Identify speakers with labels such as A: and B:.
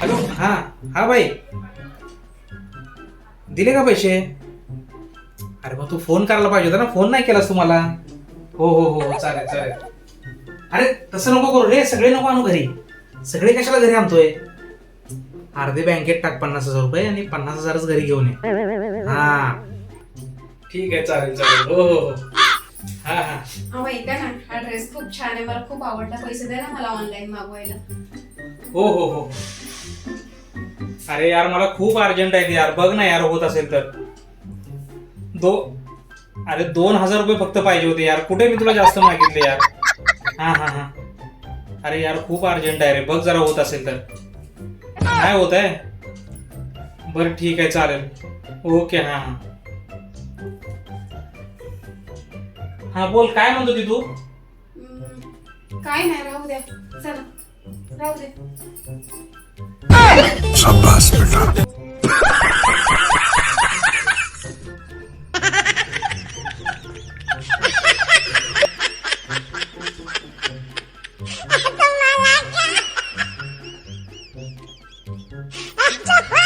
A: Hello? हां हां भाई दिले का पैसे? अरे मग तू फोन करायला पाहिजे होता ना. फोन नाही केलास तुम्हाला? हो हो हो चालेल चालेल. अरे तसं नको करू रे. सगळे नको आणू घरी. सगळे कशाला घरी आणतोय? अर्धे बँकेत टाक पन्नास हजार रुपये आणि पन्नास हजारच घरी घेऊन ये. हा. ठीक आहे चालेल चालेल. हो हो, हो.
B: ड्रेस खूप छान आहे. मला खूप आवडला. पैसे द्या ना मला ऑनलाईन मागवायला.
A: हो हो हो. हो. अरे यार मला खूप अर्जंट आहे यार. बघ ना यार होत असेल तर. दो अरे दोन हजार रुपये फक्त पाहिजे होते यार. कुठे मी तुला जास्त मागितले यार? हा हा हा. अरे यार खूप अर्जंट आहे रे. बघ जरा होत असेल तर. काय होत आहे? बरं ठीक आहे चालेल. ओके हा हा. हा बोल काय म्हणतो ती? तू
B: काय नाही राहू द्या. चला राहू दे
C: शाबाश बेटा Ha ha ha!